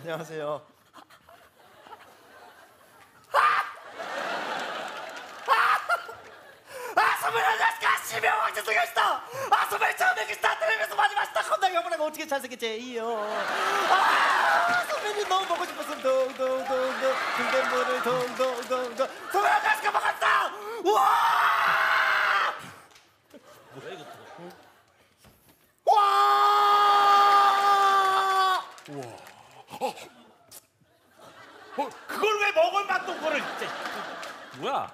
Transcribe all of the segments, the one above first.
안녕하세요. 아, 선배님 안녕하십니까? 시명 왕자 소개하시다. 아, 선배님 처음 뵙겠다. 텔레비에서 많이 마시다. 겁나게 어머나가 어떻게 잘생겼지요? 아, 선배님 너무 보고 싶어서 동동동동 등대물을 동동동동 선배님 안녕하십니까? 반갑다. 우와! 뭐야 이거 와! 어, 그걸 왜 먹을 맛도 그거를 진짜 뭐야?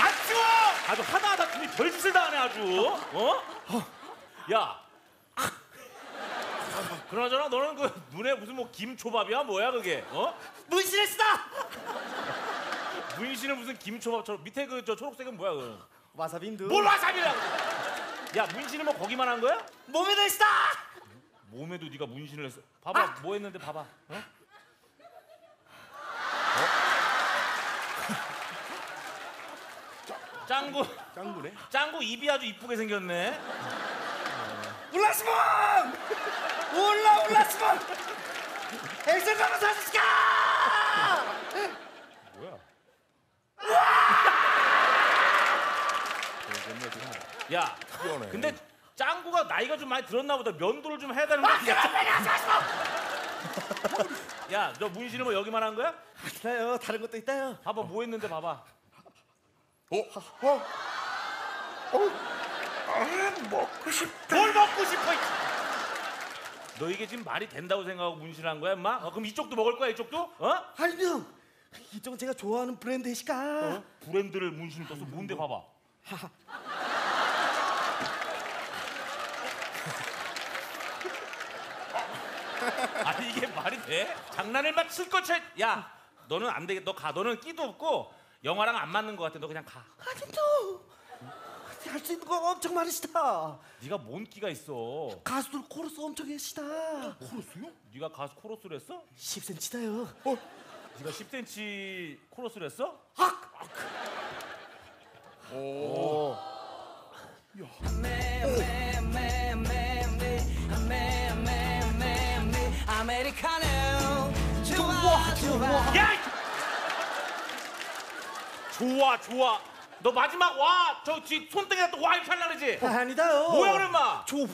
안 치워! 아주 하나하나 둘이 별짓을 다 하네 아주. 어? 야. 그나저나 너는 그 눈에 무슨 뭐 김초밥이야? 뭐야 그게? 어? 문신했다. 문신은 무슨 김초밥처럼. 밑에 그 저 초록색은 뭐야 그 와사비인도 뭘 와사비야 야 문신은 뭐 거기만 한 거야? 몸에 들시다. 몸에도 네가 문신을 했어. 봐봐, 뭐 했는데 봐봐. 어? 어? 짱구, 짱구네. 짱구 입이 아주 이쁘게 생겼네. 울라스몬! 울라 울라스몬! 액션 가면 사주시까! 뭐야? 야, 귀여네. 근데 짱구가 나이가 좀 많이 들었나 보다. 면도를 좀 해야 되는데. 야, 너 문신을 뭐 여기만 한 거야? 있어요. 다른 것도 있다요. 봐봐, 뭐 했는데 봐봐. 어? 어? 어? 아, 먹고 싶다. 뭘 먹고 싶어? 이- 너 이게 지금 말이 된다고 생각하고 문신한 거야, 임마? 어, 그럼 이쪽도 먹을 거야, 이쪽도? 어? 아니요. 이쪽은 제가 좋아하는 브랜드 해시까. 어? 브랜드를 문신을 떴어. 뭔데 봐봐. 아니 이게 말이 돼? 장난을 막 실컷 쳐. 야, 너는 안 되겠. 너 가. 너는 끼도 없고 영화랑 안 맞는 것 같아. 너 그냥 가. 아니요. 할수 있는 거 엄청 많으시다. 네가 뭔 끼가 있어? 가수들 코러스 엄청 계시다. 코러스요? 네가 가수 코러스를 했어? 10cm다요. 네가 10cm 코러스를 했어? 오. 좋아 좋아 야! 이- 좋아 좋아. 너 마지막 와저 뒤 손등에다 또 와 이렇게 하려 그러지? 아니다요. 뭐야 그럼 마? 좋아.